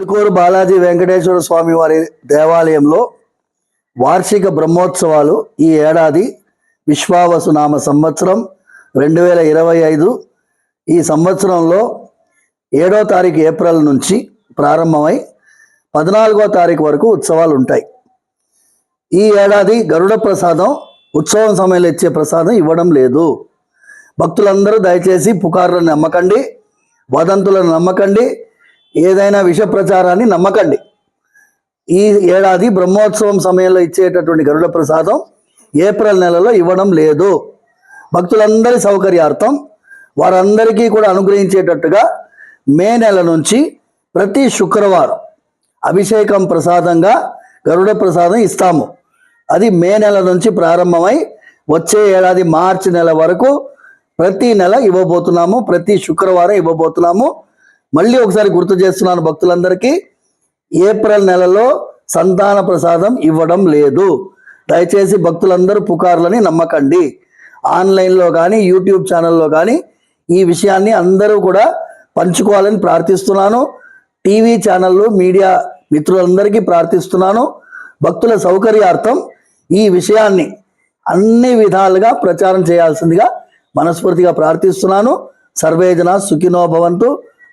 చిలుకూరు బాలాజీ వెంకటేశ్వర స్వామి వారి దేవాలయంలో వార్షిక బ్రహ్మోత్సవాలు ఈ ఏడాది విశ్వావసు నామ సంవత్సరం రెండు వేల ఇరవై ఐదు. ఈ సంవత్సరంలో ఏడో తారీఖు ఏప్రిల్ నుంచి ప్రారంభమై పద్నాలుగో తారీఖు వరకు ఉత్సవాలు ఉంటాయి. ఈ ఏడాది గరుడ ప్రసాదం ఉత్సవం సమయంలో ఇచ్చే ప్రసాదం ఇవ్వడం లేదు. భక్తులందరూ దయచేసి పుకార్లను నమ్మకండి వదంతులను నమ్మకండి ఏదైనా విష ప్రచారాన్ని నమ్మకండి. ఈ ఏడాది బ్రహ్మోత్సవం సమయంలో ఇచ్చేటటువంటి గరుడ ప్రసాదం ఏప్రిల్ నెలలో ఇవ్వడం లేదు. భక్తులందరి సౌకర్యార్థం వారందరికీ కూడా అనుగ్రహించేటట్టుగా మే నెల నుంచి ప్రతి శుక్రవారం అభిషేకం ప్రసాదంగా గరుడ ప్రసాదం ఇస్తాము. అది మే నెల నుంచి ప్రారంభమై వచ్చే ఏడాది మార్చి నెల వరకు ప్రతి నెల ఇవ్వబోతున్నాము ప్రతి శుక్రవారం ఇవ్వబోతున్నాము. మళ్ళీ ఒకసారి గుర్తు చేస్తున్నాను భక్తులందరికీ ఏప్రిల్ నెలలో సంతాన ప్రసాదం ఇవ్వడం లేదు. దయచేసి భక్తులందరూ పుకార్లని నమ్మకండి. ఆన్లైన్లో కానీ యూట్యూబ్ ఛానల్లో కానీ ఈ విషయాన్ని అందరూ కూడా పంచుకోవాలని ప్రార్థిస్తున్నాను. టీవీ ఛానళ్ళు మీడియా మిత్రులందరికీ ప్రార్థిస్తున్నాను. భక్తుల సౌకర్యార్థం ఈ విషయాన్ని అన్ని విధాలుగా ప్రచారం చేయాల్సిందిగా మనస్ఫూర్తిగా ప్రార్థిస్తున్నాను. సర్వేజన సుఖినో భవంతు.